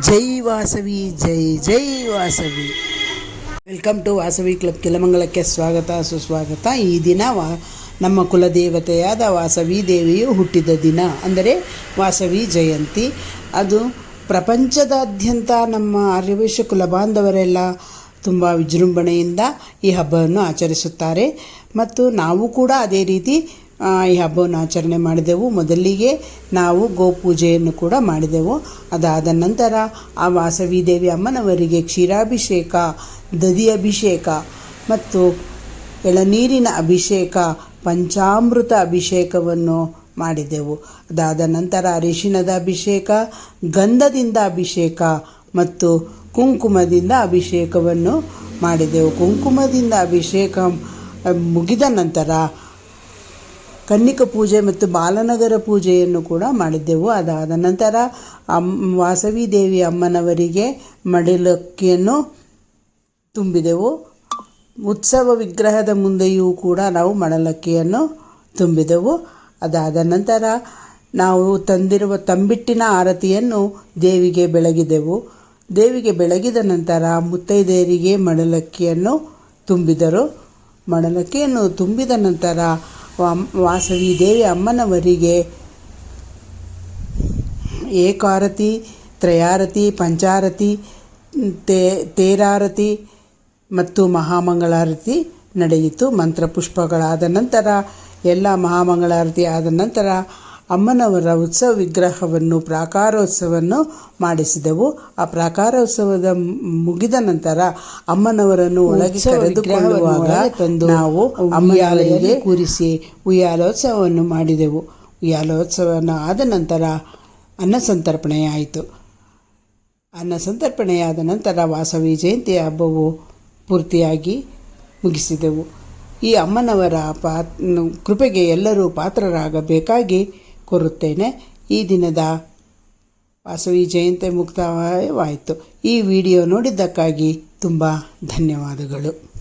ಜೈ ವಾಸವಿ, ಜೈ ಜೈ Vasavi. Welcome to Vasavi club ಕೆಲಮಂಗಲಕ್ಕೆ ಸ್ವಾಗತ, ಸುಸ್ವಾಗತ. ಈ ದಿನ ವಾ, ನಮ್ಮ ಕುಲದೇವತೆಯಾದ ವಾಸವಿ ದೇವಿಯು ಹುಟ್ಟಿದ ದಿನ. ಅಂದರೆ ವಾಸವಿ ಜಯಂತಿ. ಅದು ಪ್ರಪಂಚದಾದ್ಯಂತ ನಮ್ಮ ಆರ್ಯವೇಶ ಕುಲ ಬಾಂಧವರೆಲ್ಲ ತುಂಬ ವಿಜೃಂಭಣೆಯಿಂದ ಈ ಹಬ್ಬವನ್ನು ಆಚರಿಸುತ್ತಾರೆ. ಮತ್ತು ನಾವು ಕೂಡ ಅದೇ ರೀತಿ ಈ ಹಬ್ಬವನ್ನು ಆಚರಣೆ ಮಾಡಿದೆವು. ಮೊದಲಿಗೆ ನಾವು ಗೋಪೂಜೆಯನ್ನು ಕೂಡ ಮಾಡಿದೆವು. ಅದಾದ ನಂತರ ಆ ವಾಸವಿ ದೇವಿ ಅಮ್ಮನವರಿಗೆ ಕ್ಷೀರಾಭಿಷೇಕ ದದಿ ಅಭಿಷೇಕ ಮತ್ತು ಎಳನೀರಿನ ಅಭಿಷೇಕ, ಪಂಚಾಮೃತ ಅಭಿಷೇಕವನ್ನು ಮಾಡಿದೆವು. ಅದಾದ ನಂತರ ಅರಿಶಿಣದ ಅಭಿಷೇಕ, ಗಂಧದಿಂದ ಅಭಿಷೇಕ ಮತ್ತು ಕುಂಕುಮದಿಂದ ಅಭಿಷೇಕವನ್ನು ಮಾಡಿದೆವು. ಕುಂಕುಮದಿಂದ ಅಭಿಷೇಕ ಮುಗಿದ ನಂತರ ಕನ್ನಿಕ ಪೂಜೆ ಮತ್ತು ಬಾಲನಗರ ಪೂಜೆಯನ್ನು ಕೂಡ ಮಾಡಿದ್ದೆವು. ಅದಾದ ನಂತರ ಅಮ್ ವಾಸವಿ ದೇವಿ ಅಮ್ಮನವರಿಗೆ ಮಡಿಲಕ್ಕಿಯನ್ನು ತುಂಬಿದೆವು. ಉತ್ಸವ ವಿಗ್ರಹದ ಮುಂದೆಯೂ ಕೂಡ ನಾವು ಮಡಲಕ್ಕಿಯನ್ನು ತುಂಬಿದೆವು. ಅದಾದ ನಂತರ ನಾವು ತಂದಿರುವ ತಂಬಿಟ್ಟಿನ ಆರತಿಯನ್ನು ದೇವಿಗೆ ಬೆಳಗಿದೆವು. ದೇವಿಗೆ ಬೆಳಗಿದ ನಂತರ ಮುತ್ತೈದೆಯರಿಗೆ ಮಡಲಕ್ಕಿಯನ್ನು ತುಂಬಿದರು. ಮಡಲಕ್ಕಿಯನ್ನು ತುಂಬಿದ ನಂತರ ವಾಸವಿ ದೇವಿ ಅಮ್ಮನವರಿಗೆ ಏಕಾರತಿ, ತ್ರಯಾರತಿ, ಪಂಚಾರತಿ, ತೇ, ತೇರಾರತಿ ಮತ್ತು ಮಹಾಮಂಗಳಾರತಿ ನಡೆಯಿತು. ಮಂತ್ರಪುಷ್ಪಗಳಾದ ನಂತರ, ಎಲ್ಲ ಮಹಾಮಂಗಳಾರತಿ ಆದ ನಂತರ ಅಮ್ಮನವರ ಉತ್ಸವ ವಿಗ್ರಹವನ್ನು ಪ್ರಾಕಾರೋತ್ಸವವನ್ನು ಮಾಡಿಸಿದೆವು. ಆ ಪ್ರಾಕಾರೋತ್ಸವದ ಮುಗಿದ ನಂತರ ಅಮ್ಮನವರನ್ನು ಒಳಗೆ ಕರೆದುಕೊಳ್ಳುವಾಗ ತಂದು ನಾವು ಅಮ್ಮನವರಿಗೆ ಕೂರಿಸಿ ಉಯ್ಯಾಲೋತ್ಸವವನ್ನು ಮಾಡಿದೆವು. ಉಯ್ಯಾಲೋತ್ಸವವನ್ನು ಆದ ನಂತರ ಅನ್ನ ಸಂತರ್ಪಣೆಯಾಯಿತು. ಅನ್ನ ಸಂತರ್ಪಣೆಯಾದ ನಂತರ ವಾಸವಿ ಜಯಂತಿ ಹಬ್ಬವು ಪೂರ್ತಿಯಾಗಿ ಮುಗಿಸಿದೆವು. ಈ ಅಮ್ಮನವರ ಪಾ ಕೃಪೆಗೆ ಎಲ್ಲರೂ ಪಾತ್ರರಾಗಬೇಕಾಗಿ ಕೋರುತ್ತೇನೆ. ಈ ದಿನದ ವಾಸವಿ ಜಯಂತಿ ಮುಕ್ತಾಯವಾಯಿತು. ಈ ವಿಡಿಯೋ ನೋಡಿದ್ದಕ್ಕಾಗಿ ತುಂಬ ಧನ್ಯವಾದಗಳು.